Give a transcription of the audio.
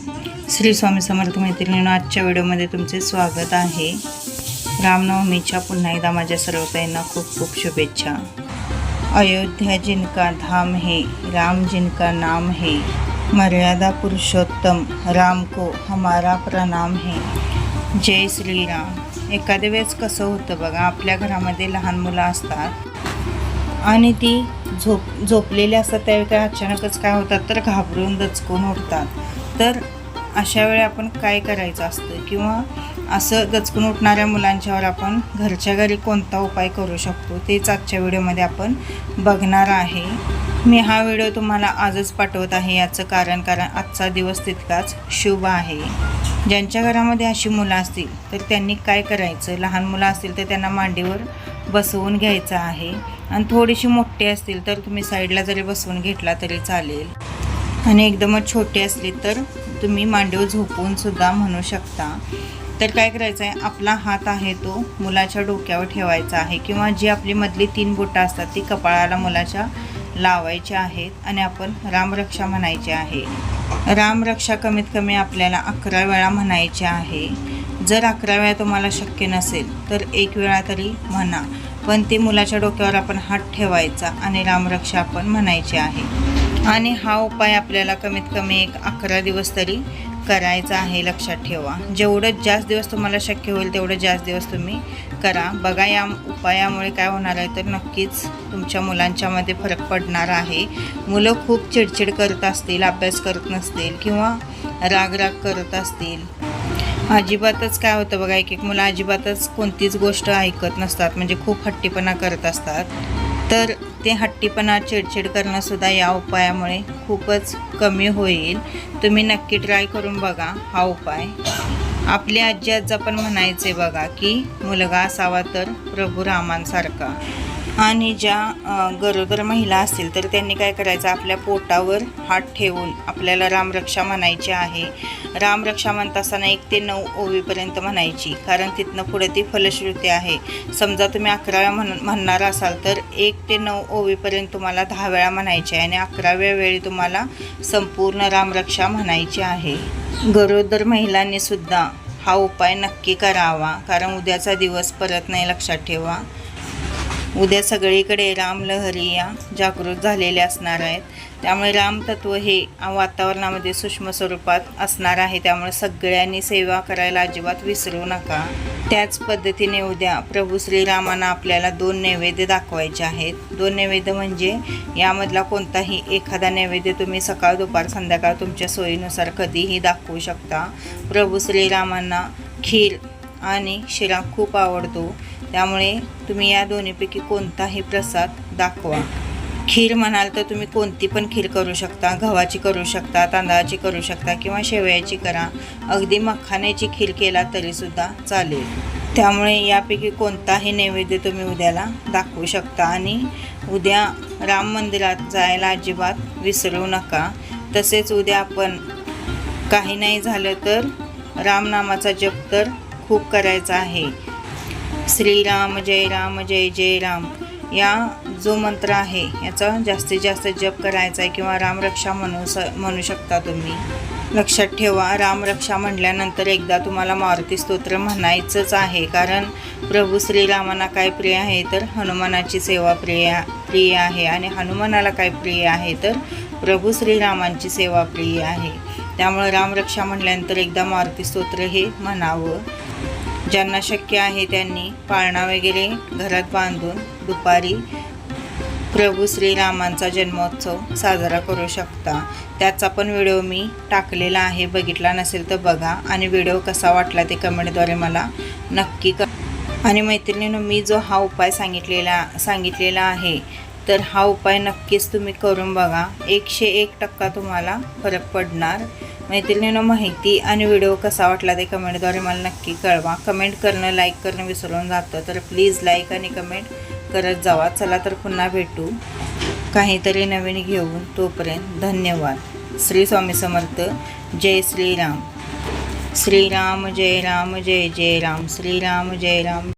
श्री स्वामी समर्थ मैत्रिणीनं आजच्या व्हिडिओमध्ये तुमचे स्वागत आहे. रामनवमीच्या पुन्हा एकदा माझ्या सर्वताईंना खूप खूप शुभेच्छा. अयोध्या जिनका धाम है राम जिनका नाम है मर्यादा पुरुषोत्तम राम को हमारा प्रणाम है. जय श्रीराम. एखाद्या वेळेस कसं होतं बघा आपल्या घरामध्ये लहान मुलं असतात आणि ती झोप झोपलेली असतात त्यावेळी काय अचानकच काय होतात तर घाबरून दचकून उठतात. तर अशा वेळी आपण काय करायचं असतं? किंवा असं दचकून उठणाऱ्या मुलांच्यावर आपण घरच्या घरी कोणता उपाय करू शकतो? तेच आजच्या व्हिडिओमध्ये आपण बघणार आहे. मी हा व्हिडिओ तुम्हाला आजच पाठवत आहे. याचं कारण कारण आजचा दिवस तितकाच शुभ आहे. ज्यांच्या घरामध्ये अशी मुलं असतील तर त्यांनी काय करायचं? लहान मुलं असतील तर त्यांना मांडीवर बसवून घ्यायचं आहे. आणि थोडीशी मोठी असतील तर तुम्ही साईडला जरी बसवून घेतला तरी चालेल. आणि एकदमच छोटी असली तर तुम्ही मांडीवर झोपवून सुद्धा म्हणू शकता. तर काय करायचं आहे आपला हात आहे तो मुलाच्या डोक्यावर ठेवायचा आहे किंवा जी आपली मधली तीन बोटं असतात ती कपाळाला मुलाच्या लावायच्या आहेत आणि आपण रामरक्षा म्हणायची आहे. रामरक्षा कमीत कमी आपल्याला अकरा वेळा म्हणायची आहे. जर अकरा वेळा तुम्हाला शक्य नसेल तर एक वेळा तरी म्हणा. पण ते मुलाच्या डोक्यावर आपण हात ठेवायचा आणि रामरक्षा आपण म्हणायची आहे. आणि हा उपाय आपल्याला कमीत कमी एक अकरा दिवस तरी करायचा आहे लक्षात ठेवा. जेवढं जास्त दिवस तुम्हाला शक्य होईल तेवढं जास्त दिवस तुम्ही करा. बघा या उपायामुळे काय होणार आहे तर नक्कीच तुमच्या मुलांच्यामध्ये फरक पडणार आहे. मुलं खूप चिडचिड करत असतील अभ्यास करत नसतील किंवा रागराग करत असतील. अजिबातच काय होतं बघा एक एक मुलं अजिबातच कोणतीच गोष्ट ऐकत नसतात म्हणजे खूप हट्टीपणा करत असतात. तर ते हट्टीपणा चिडचिड करणंसुद्धा या उपायामुळे खूपच कमी होईल. तुम्ही नक्की ट्राय करून बघा हा उपाय. आपली आजी आजा पण म्हणायचे बघा की मुलगा असावा तर प्रभू रामांसारखा. आणि ज्या गरोदर महिला असतील तर त्यांनी काय करायचं? आपल्या पोटावर हात ठेवून आपल्याला रामरक्षा म्हणायची आहे. रामरक्षा म्हणत असताना एक ते नऊ ओवीपर्यंत म्हणायची कारण तिथनं पुढे ती फलश्रुती आहे. समजा तुम्ही अकरा वेळा म्हण म्हणणार असाल तर एक ते नऊ ओवीपर्यंत तुम्हाला दहा वेळा म्हणायची आहे आणि अकराव्या वेळी तुम्हाला संपूर्ण रामरक्षा म्हणायची आहे. गरोदर महिलांनीसुद्धा हा उपाय नक्की करावा कारण उद्याचा दिवस परत नाही लक्षात ठेवा. उद्या सगळीकडे रामलहरी या जागृत झालेल्या असणार आहेत. त्यामुळे रामतत्व हे वातावरणामध्ये सूक्ष्म स्वरूपात असणार आहे. त्यामुळे सगळ्यांनी सेवा करायला अजिबात विसरू नका. त्याच पद्धतीने उद्या प्रभू श्रीरामांना आपल्याला दोन नैवेद्य दाखवायचे आहेत. दोन नैवेद्य म्हणजे यामधला कोणताही एखादा नैवेद्य तुम्ही सकाळ दुपार संध्याकाळ तुमच्या सोयीनुसार कधीही दाखवू शकता. प्रभू श्रीरामांना खीर आणि शिरा खूप आवडतो. त्यामुळे तुम्ही या दोन्हीपैकी कोणताही प्रसाद दाखवा. खीर म्हणाल तर तुम्ही कोणती पण खीर करू शकता. गव्हाची करू शकता तांदळाची करू शकता किंवा शेवयाची करा. अगदी मखाण्याची खीर केला तरीसुद्धा चालेल. त्यामुळे यापैकी कोणताही नैवेद्य तुम्ही उद्याला दाखवू शकता. आणि उद्या राम मंदिरात जायला अजिबात विसरू नका. तसेच उद्या आपण काही नाही झालं तर रामनामाचा जप तर खूप करायचा आहे. श्रीराम जय राम जय जय राम. या जो मंत्र आहे याचा जास्तीत जास्त जप करायचा आहे किंवा रामरक्षा म्हणू स म्हणू शकता तुम्ही. लक्षात ठेवा रामरक्षा म्हटल्यानंतर एकदा तुम्हाला मारुती स्तोत्र म्हणायचंच आहे. कारण प्रभू श्रीरामांना काय प्रिय आहे? तर हनुमानाची सेवा प्रिय प्रिय आहे. आणि हनुमानाला काय प्रिय आहे? तर प्रभू श्रीरामांची सेवा प्रिय आहे. त्यामुळे रामरक्षा म्हटल्यानंतर एकदा मारुती स्तोत्र हे म्हणावं. ज्यांना शक्य आहे त्यांनी पाळणा वगैरे घरात बांधून दुपारी प्रभू श्रीरामांचा जन्मोत्सव साजरा करू शकता. त्याचा पण व्हिडिओ मी टाकलेला आहे. बघितला नसेल तर बघा आणि व्हिडिओ कसा वाटला ते कमेंटद्वारे मला नक्की क आणि मैत्रिणीनं मी जो हा उपाय सांगितलेला सांगितलेला आहे तर हा उपाय नक्कीच तुम्ही करून बघा. एकशे एक टक्का तुम्हाला फरक पडणार. मैत्रिणीनं माहिती आणि व्हिडिओ कसा वाटला ते कमेंटद्वारे मला नक्की कळवा. कमेंट करणं लाईक करणं विसरून जातं तर प्लीज लाईक आणि कमेंट करत जावा. चला तर पुन्हा भेटू. काहीतरी नवीन घेऊन तोपर्यंत धन्यवाद. श्री स्वामी समर्थ. जय श्रीराम. श्रीराम जय राम जय जय राम. श्रीराम जय राम.